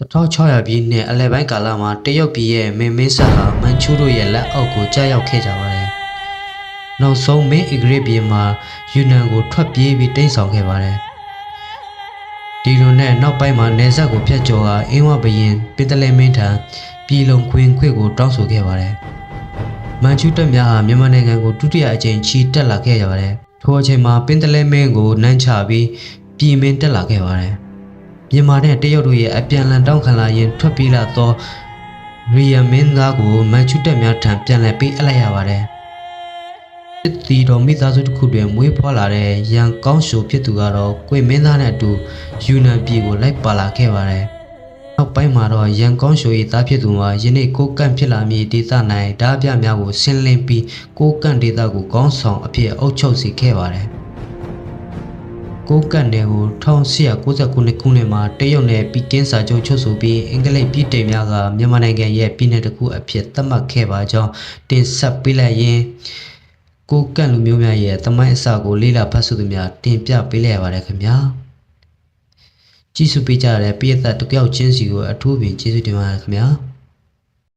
1600ပြည့်နှစ်အလယ်ပိုင်းကာလမှာတရုတ်ပြည်ရဲ့မင်းမင်းဆက်ဟာမန်ချူတို့ရဲ့လက်အောက်ကိုကြားရောက်ခဲ့ကြပါတယ်။နောက်ဆုံးမင်းအီဂရစ်ပြည်မှာယူနန်ကိုထွက်ပြေးပြီးတိမ်းဆောင်ခဲ့ပါတယ်။ဒီလိုနဲ့နောက်ပိုင်းမှာနေဆက်ကိုဖျက်ကျော်ကအင်းဝဘရင်ပင်တလဲမင်းထံပြည်လုံခွင်ခွေကိုတောင်းဆိုခဲ့ပါတယ်။မန်ချူတပ်များဟာမြန်မာနိုင်ငံကိုဒုတိယအကြိမ်ချီတက်လာခဲ့ကြပါတယ်။ထိုအချိန်မှာပင်တလဲမင်းကိုနမ်းချပြီးပြည်မင်းတက်လာခဲ့ပါတယ်။ မြန်မာနဲ့တရုတ်တို့ရဲ့အပြန်အလှန်တောင်းခံလာရင်ထွက်ပြေးလာသောရီယမင်းသားကိုမန်ချူတက်များထံပြန်လည်ပေးအပ်လိုက်ရပါတယ်။စစ်တီတော်မိသားစုတစ်ခုတွင်မွေးဖွားလာတဲ့ရန်ကောင်းရှိုဖြစ်သူကတော့ကိုမင်းသားနဲ့အတူယူနန်ပြည်ကိုလိုက်ပါလာခဲ့ပါတယ်။နောက်ပိုင်းမှာတော့ရန်ကောင်းရှို၏သားဖြစ်သူမှာယနေ့ကိုကန့်ဖြစ်လာမည့်ဒေသ၌ဓာပြများကိုဆင်းလင်းပြီးကိုကန့်ဒေသကိုကောင်းဆောင်အဖြစ်အုပ်ချုပ်စေခဲ့ပါတယ်။ ကိုကတ်နယ်ကို1899ခုနှစ်မှာတရုတ်နယ်ပီကင်းစာချုပ်ချုပ်ဆိုပြီးအင်္ဂလိပ်ပြည်တိုင်များကမြန်မာနိုင်ငံရဲ့ပြည်내တစ်ခုအဖြစ်သတ်မှတ်ခဲ့ပါကြောင်းတင်ဆက်ပေးလိုက်ရင်ကိုကတ်လူမျိုးများရဲ့တမိုင်းအစကိုလေးလာဖတ်ဆိုသူများတင်ပြပေးလိုက်ရပါတယ်ခင်ဗျာကြည့်စုပေးကြရတဲ့ပြည်သက်တစ်ယောက်ချင်းစီကိုအထူးပင်ကျေးဇူးတင်ပါတယ်ခင်ဗျာ